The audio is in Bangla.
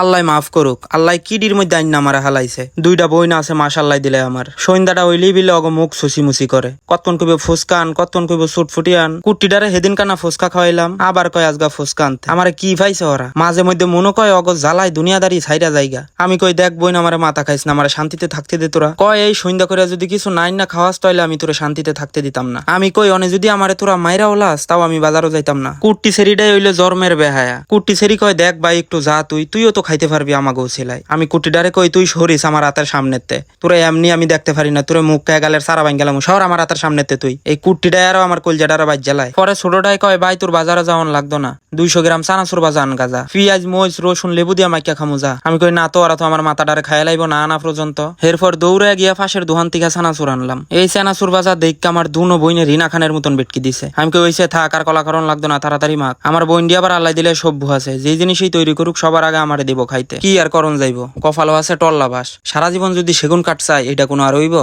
আল্লাহ মাফ করুক। আল্লাহ কিডির মধ্যে আইন নামারা হালাইছে। দুইটা বই না আছে মাশাল্লাহ দিলে আমার। সন্ধ্যাটা হইলেই বিলে অগ মুখ সুসি মুসি করে। কতক্ষণ কইব ফুসকান, কতক্ষণ কইব সুট ফুটিয়ান কুট্টিডারে হেদিন কানা ফুসকা খাওয়াইলাম, আবার কয় আজগা ফুসকা আনতে। আমারে কি পাইছে ওরা? মাঝে মধ্যে মনে কয়, অগ জ্বালাই দুনিয়াদারি ছাইরা জায়গা আমি কই, দেখ বই না আমারে মাথা খাইস না, আমারে শান্তিতে থাকতে দে তোরা। কয়, এই সন্ধ্যা করে যদি কিছু নাই না খাওয়াস, তাইলে আমি তোরা শান্তিতে থাকতে দিতাম না। আমি কই, অনে যদি আমারে তোরা মাইরা ওলাস, তাও আমি বাজারও যাইতাম না। কুট্টি সেরিটাই হইলে জন্মের বেহায়া। কুট্টি সেরি কয়, দেখ ভাই, একটু যা তুই, তুইও তো খাইতে পারবি আমাকেও ছেলাই আমি কুটি ডারে কই তুই সরিস আমার হাতের সামনেতে। তোরা এমনি আমি দেখতে পারি না, তোরা মুখ কে গালের সারা বাইন গেলাম, সর আমার হাতের সামনেতে তুই। এই কুটি ডায়ারও আমার কলজাডারও বাইর জ্বালায়। পরে ছোটটাই কয়, ভাই, তোর বাজারে যাওয়ান লাগতো না। দুইশো গ্রাম চানাচুর বাজান গাজা। পিঁয়াজ, মরিচ, রসুন, লেবু দিয়া মাইকা খামু যা। আমি কই, না তো, ওরা তো আমার মাথাটারে খাই লাইব না আনা পর্যন্ত। এরপর দৌড়ে গিয়া ফাঁসের দোহান থেকে চানাচুর আনলাম। এই চানাচুর বাজার দেখ আমার দুনো বইনে রিনা খানের মতন বেটকি দিছে। আমি কই, ওইসে থাক, আর কলাকরণ লাগতো না, তাড়াতাড়ি মাখ। আমার বইন দিয়ে আবার আল্লাহ দিলে সভ্য আছে যে জিনিসই তৈরি করুক, সবার আগে আমারে দেবো খাইতে। কি আর করণ যাইব? কফালো আছে টল্লা বাস সারা জীবন যদি সেগুন কাট এটা কোনো আর হইব?